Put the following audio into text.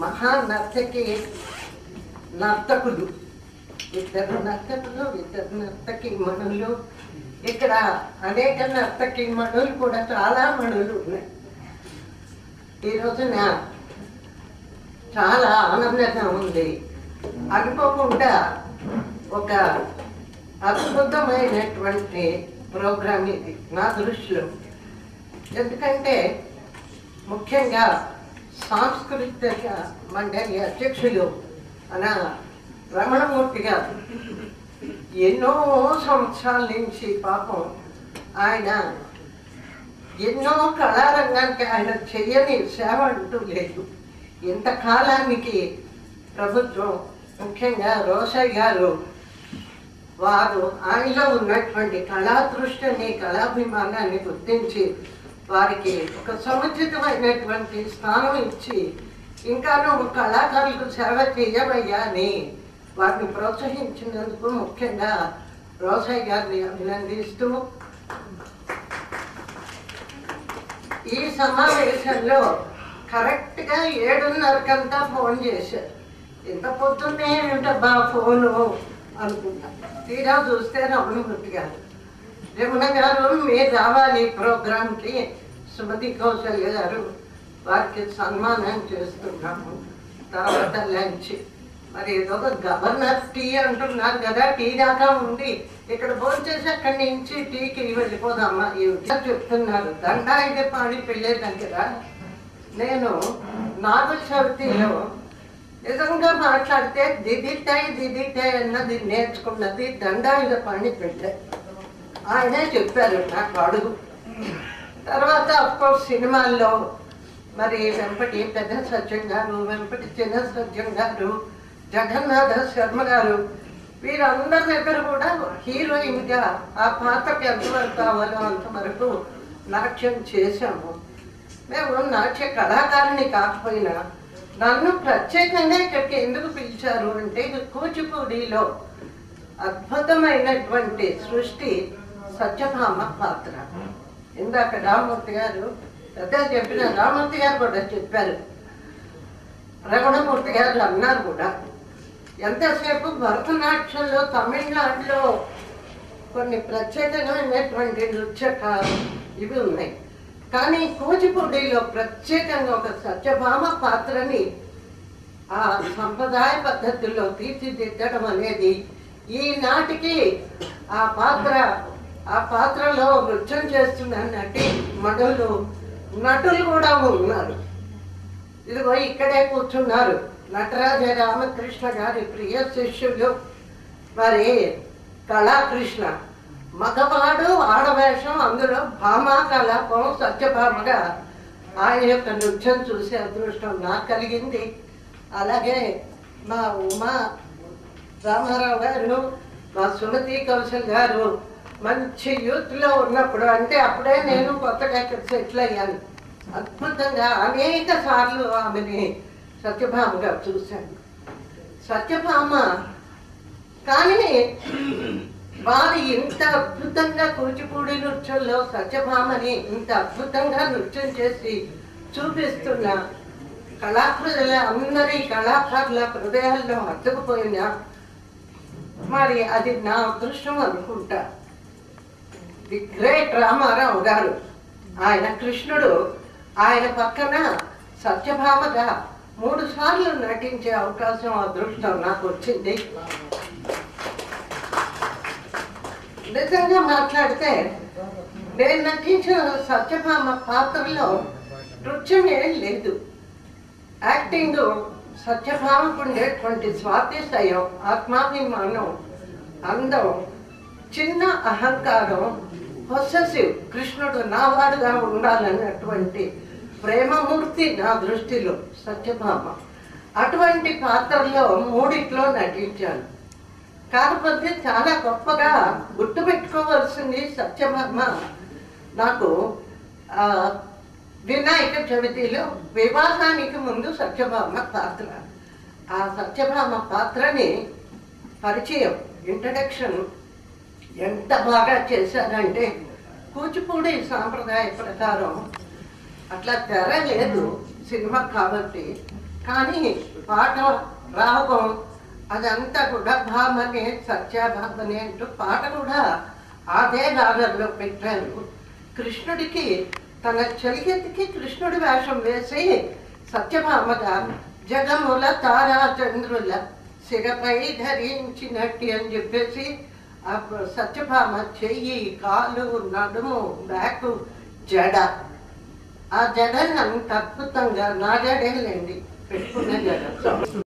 మహా నర్తకి నర్తకులు. ఇద్దరు నర్తకులు ఇద్దరు నర్తకి మణులు. ఇక్కడ అనేక నర్తకి మణులు కూడా చాలా మణులు ఉన్నాయి. ఈ రోజున చాలా ఆనందంగా ఉంది. అనుకోకుండా ఒక అద్భుతమైనటువంటి ప్రోగ్రామ్ ఇది నా దృష్టిలో. ఎందుకంటే ముఖ్యంగా సాంస్కృతిక మండలి అధ్యక్షులు అన రమణమూర్తి గారు. ఎన్నో సంవత్సరాల నుంచి పాపం ఆయన ఎన్నో కళారంగానికి ఆయన చెయ్యని సేవ అంటూ లేదు. ఇంతకాలానికి ప్రభుత్వం ముఖ్యంగా రోషయ్య గారు వారు ఆయనలో ఉన్నటువంటి కళాదృష్టిని కళాభిమానాన్ని గుర్తించి వారికి ఒక సముచితమైనటువంటి స్థానం ఇచ్చి ఇంకా నువ్వు కళాకారులకు సేవ చేయవయ్యా అని వారిని ప్రోత్సహించినందుకు ముఖ్యంగా రోసయ్య గారిని అభినందిస్తూ ఈ సమావేశంలో కరెక్ట్గా ఏడున్నరకంతా ఫోన్ చేశారు. ఇంత పొద్దున్నే ఏమిటబ్బా ఫోను? అనుకుంటా. తీరా చూస్తే రమణమూర్తి గారు. రమణ గారు మీరు రావాలి ప్రోగ్రాంకి. సుమతి కౌశల్య గారు వారికి సన్మానం చేస్తున్నాము. తర్వాత లంచ్. మరి ఏదో ఒక గవర్నర్ టీ అంటున్నారు కదా టీ దాకా ఉంది. ఇక్కడ భోంచేసి అక్కడి నుంచి టీకి వెళ్ళిపోదామా? ఇవి చెప్తున్నారు. దండాయుధ పాడి పెళ్ళే దగ్గర నేను నాగుల చవితిలో నిజంగా మాట్లాడితే దిదిటాయి దిదిటాయి అన్నది నేర్చుకున్నది దండాయుధ పాణి పెళ్ళే. ఆయనే చెప్పారు నాకు అడుగు. తర్వాత అఫ్కోర్స్ సినిమాల్లో మరి వెంపటి పెద్ద సత్యం గారు వెంపటి చిన్న సత్యం గారు జగన్నాథ శర్మ గారు వీరందరి దగ్గర కూడా హీరోయిన్గా ఆ పాత్రకి ఎంతవరకు కావాలో అంతవరకు నాట్యం చేశాము. మేము నాట్య కళాకారుని కాకపోయినా నన్ను ప్రత్యేకంగా ఇక్కడికి ఎందుకు పిలిచారు అంటే కూచిపూడిలో అద్భుతమైనటువంటి సృష్టి. సత్యభామ పాత్ర ఇందాక రామూర్తి గారు పెద్ద చెప్పిన రామూర్తి గారు కూడా చెప్పారు. రమణమూర్తి గారు అన్నారు కూడా. ఎంతసేపు భరతనాట్యంలో తమిళనాడులో కొన్ని ప్రత్యేకమైనటువంటి నృత్య కా- ఇవి ఉన్నాయి. కానీ కూచిపూడిలో ప్రత్యేకంగా ఒక సత్యభామ పాత్రని ఆ సంప్రదాయ పద్ధతుల్లో తీర్చిదిద్దడం అనేది ఈనాటికి ఆ పాత్ర ఆ పాత్రలో నృత్యం చేస్తున్న నటి మనులు నటులు కూడా ఉన్నారు. ఇదిగో ఇక్కడే కూర్చున్నారు. నటరాజ రామకృష్ణ గారి ప్రియ శిష్యులు. మరి కళాకృష్ణ మగవాడు ఆడవేషం అందులో భామా కలాపం సత్యభామగా. ఆయన యొక్క నృత్యం చూసే అదృష్టం నాకు కలిగింది. అలాగే మా ఉమా రామారావు గారు మా సుమతి కౌశల్ గారు మంచి యూత్లో ఉన్నప్పుడు అంటే అప్పుడే నేను కొత్తగా ఇక్కడ సెటిల్ అయ్యాను అద్భుతంగా అనేక సార్లు ఆమెని సత్యభామగా చూశాను. సత్యభామ కానీ వారు ఇంత అద్భుతంగా కూచిపూడి నృత్యంలో సత్యభామని ఇంత అద్భుతంగా నృత్యం చేసి చూపిస్తున్న కళాకారుల అందరి కళాకారుల హృదయాల్లో హత్తుకుపోయిన మరి అది నా అదృష్టం అనుకుంటా. ది గ్రేట్ రామారావు గారు. ఆయన కృష్ణుడు ఆయన పక్కన సత్యభామగా మూడు సార్లు నటించే అవకాశం అదృష్టం నాకు వచ్చింది. నిజంగా మాట్లాడితే నేను నటించిన సత్యభామ పాత్రలో నృత్యం ఏం లేదు. యాక్టింగ్ సత్యభామకు ఉండేటువంటి స్వాతిశయం ఆత్మాభిమానం అందం చిన్న అహంకారం పొసెసివ్ కృష్ణుడు నావాడుగా ఉండాలన్నటువంటి ప్రేమమూర్తి నా దృష్టిలో సత్యభామ. అటువంటి పాత్రలో మూడిట్లో నటించాను. కాకపోతే చాలా గొప్పగా గుర్తుపెట్టుకోవాల్సింది సత్యభామ. నాకు వినాయక చవితిలో వివాహానికి ముందు సత్యభామ పాత్ర. ఆ సత్యభామ పాత్రని పరిచయం ఇంట్రడక్షన్ ఎంత బాగా చేశారంటే కూచిపూడి సాంప్రదాయ ప్రకారం అట్లా తెర లేదు సినిమా కాబట్టి. కానీ పాట రాగం అదంతా కూడా భామనే సత్యాభామనే అంటూ పాట కూడా అదే రాగంలో పెట్టారు. కృష్ణుడికి తన చెలికెత్తికి కృష్ణుడి వేషం వేసి సత్యభామగా జగముల తారాచంద్రుల సిగపై ధరించినట్టి అని చెప్పేసి సత్యభామ చెయ్యి కాలు నడుము బ్యాక్ జడ ఆ జడని అంత అద్భుతంగా నా జడేలేండి పెట్టుకున్న జడ